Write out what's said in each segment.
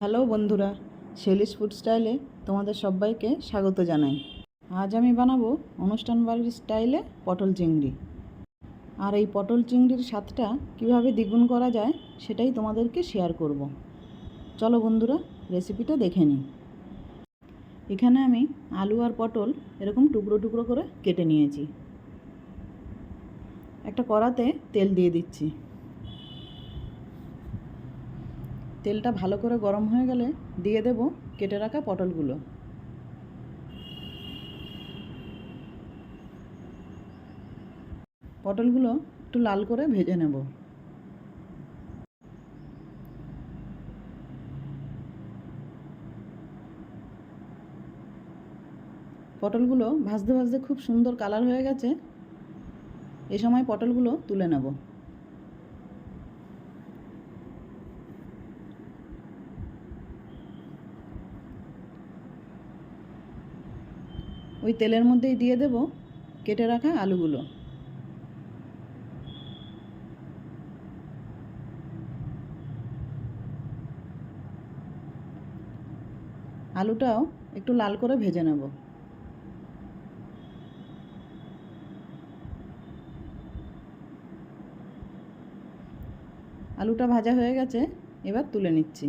Hello বন্ধুরা, Shelley's food স্টাইলে তোমাদের সবাইকে স্বাগত জানাই। আজ আমি বানাবো অনুষ্ঠান বাড়ির স্টাইলে পটল চিংড়ি। আর এই পটল চিংড়ির স্বাদটা কীভাবে দ্বিগুণ করা যায় সেটাই তোমাদেরকে শেয়ার করব। চলো বন্ধুরা, রেসিপিটা দেখে নিই। এখানে আমি আলু আর পটল এরকম টুকরো টুকরো করে কেটে নিয়েছি। একটা কড়াতে তেল দিয়ে দিচ্ছি। তেলটা ভালো করে গরম হয়ে গেলে দিয়ে দেব কেটে রাখা পটলগুলো। পটলগুলো একটু লাল করে ভেজে নেব। পটলগুলো ভাজতে ভাজতে খুব সুন্দর কালার হয়ে গেছে। এই সময় পটলগুলো তুলে নেব। ওই তেলের মধ্যেই দিয়ে দেব, কেটে রাখা আলুগুলো। আলুটাও একটু লাল করে ভেজে নেব। আলুটা ভাজা হয়ে গেছে, এবার তুলে নিচ্ছি।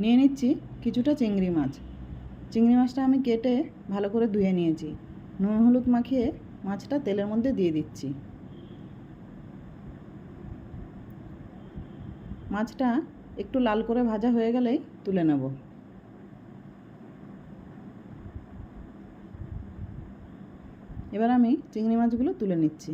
নিয়ে নিচ্ছি কিছুটা চিংড়ি মাছ। চিংড়ি মাছটা আমি কেটে ভালো করে ধুয়ে নিয়েছি। নুন, হলুদ মাখিয়ে মাছটা তেলের মধ্যে দিয়ে দিচ্ছি। মাছটা একটু লাল করে ভাজা হয়ে গেলেই তুলে নেব। এবার আমি চিংড়ি মাছগুলো তুলে নিচ্ছি।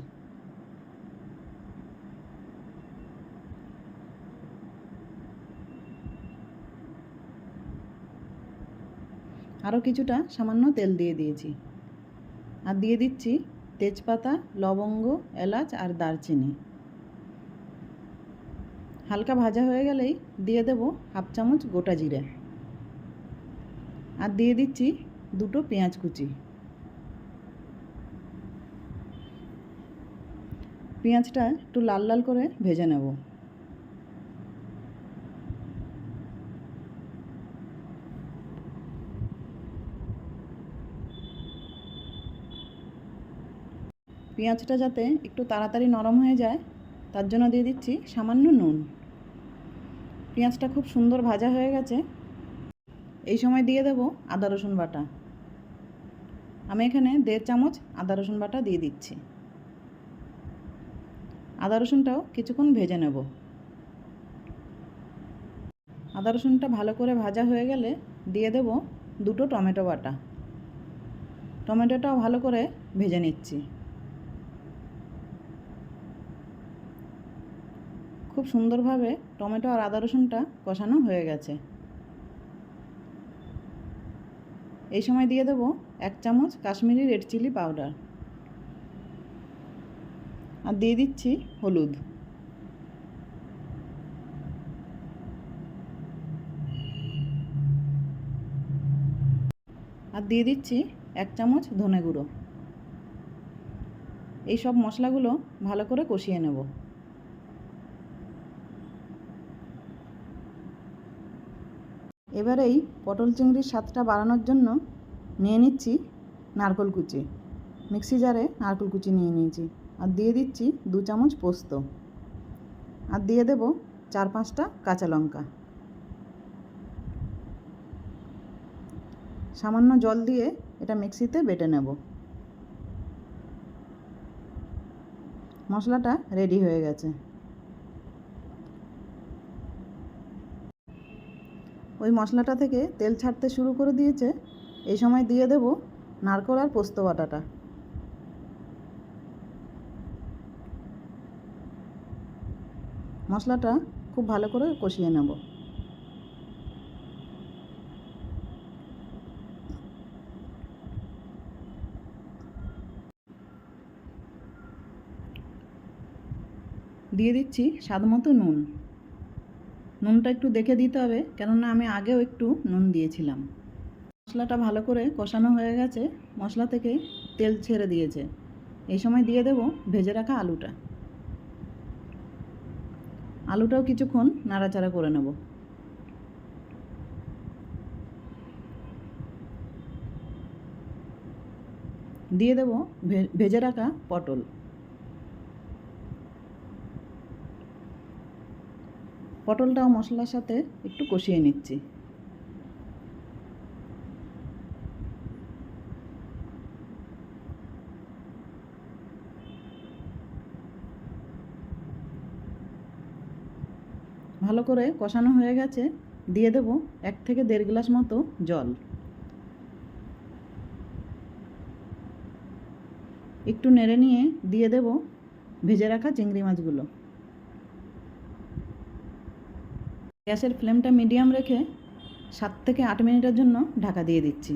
আরও কিছুটা সামান্য তেল দিয়ে দিয়েছি। আর দিয়ে দিচ্ছি তেজপাতা, লবঙ্গ, এলাচ আর দারচিনি। হালকা ভাজা হয়ে গেলেই দিয়ে দেব হাফ চামচ গোটা জিরে। আর দিয়ে দিচ্ছি দুটো পেঁয়াজ কুচি। পেঁয়াজটা একটু লাল লাল করে ভেজে নেব। পেঁয়াজটা যাতে একটু তাড়াতাড়ি নরম হয়ে যায়, তার জন্য দিয়ে দিচ্ছি সামান্য নুন। পেঁয়াজটা খুব সুন্দর ভাজা হয়ে গেছে। এই সময় দিয়ে দেব আদা, রসুন বাটা। আমি এখানে দেড় চামচ আদা, রসুন বাটা দিয়ে দিচ্ছি। আদা, রসুনটাও কিছুক্ষণ ভেজে নেব। আদা, রসুনটা ভালো করে ভাজা হয়ে গেলে দিয়ে দেব দুটো টমেটো বাটা। টমেটোটাও ভালো করে ভেজে নিচ্ছি। খুব সুন্দরভাবে টমেটো আর আদা রসুনটা কষানো হয়ে গেছে। এই সময় দিয়ে দেবো এক চামচ কাশ্মীরি রেড চিলি পাউডার। আর দিয়ে দিচ্ছি হলুদ। আর দিয়ে দিচ্ছি এক চামচ ধনে গুঁড়ো। এই সব মশলাগুলো ভালো করে কষিয়ে নেব। এবার এই পটল চিংড়ির স্বাদটা বাড়ানোর জন্য নিয়ে নিচ্ছি নারকল কুচি। মিক্সি জারে নারকল কুচি নিয়ে নিয়েছি আর দিয়ে দিচ্ছি দু চামচ পোস্ত। আর দিয়ে দেব চার পাঁচটা কাঁচা লঙ্কা। সামান্য জল দিয়ে এটা মিক্সিতে বেটে নেব। মশলাটা রেডি হয়ে গেছে। ওই মশলাটা থেকে তেল ছাড়তে শুরু করে দিয়েছে। এই সময় দিয়ে দেব নারকোল আর পোস্ত বাটাটা। মশলাটা খুব ভালো করে কষিয়ে নেব। দিয়ে দিচ্ছি স্বাদ মতো নুন। নুনটা একটু দেখে দিতে হবে, কেননা আমি আগেও একটু নুন দিয়েছিলাম। মশলাটা ভালো করে কষানো হয়ে গেছে, মশলা থেকে তেল ছেড়ে দিয়েছে। এই সময় দিয়ে দেব ভেজে রাখা আলুটা। আলুটাও কিছুক্ষণ নাড়াচাড়া করে নেব। দিয়ে দেব ভেজে রাখা পটল। পটলটাও মশলার সাথে একটু কষিয়ে নিচ্ছি। ভালো করে কষানো হয়ে গেছে, দিয়ে দেব এক থেকে দেড় গ্লাস মতো জল। একটু নেড়ে নিয়ে দিয়ে দেব ভেজে রাখা চিংড়ি মাছগুলো। গ্যাসের ফ্লেমটা মিডিয়াম রেখে সাত থেকে আট মিনিটের জন্য ঢাকা দিয়ে দিচ্ছি।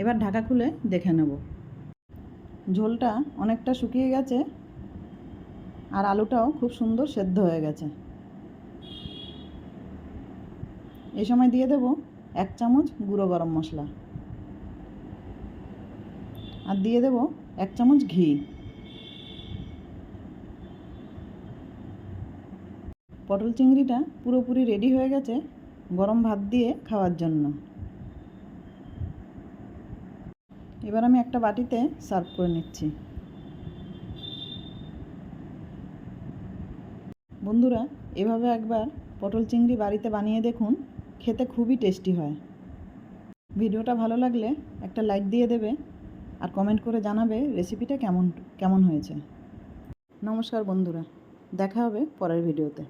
এবার ঢাকা খুলে দেখে নেব। ঝোলটা অনেকটা শুকিয়ে গেছে আর আলুটাও খুব সুন্দর সেদ্ধ হয়ে গেছে। এই সময় দিয়ে দেব এক চামচ গুঁড়ো গরম মশলা। আর দিয়ে দেব এক চামচ ঘি। পটল চিংড়িটা পুরোপুরি রেডি হয়ে গেছে গরম ভাত দিয়ে খাওয়ার জন্য। এবার আমি একটা বাটিতে সার্ভ করে নিচ্ছি। বন্ধুরা, এভাবে একবার পটল চিংড়ি বাড়িতে বানিয়ে দেখুন, খেতে খুবই টেস্টি হয়। ভিডিওটা ভালো লাগলে একটা লাইক দিয়ে দেবে আর কমেন্ট করে জানাবে রেসিপিটা কেমন কেমন হয়েছে। নমস্কার বন্ধুরা, দেখা হবে পরের ভিডিওতে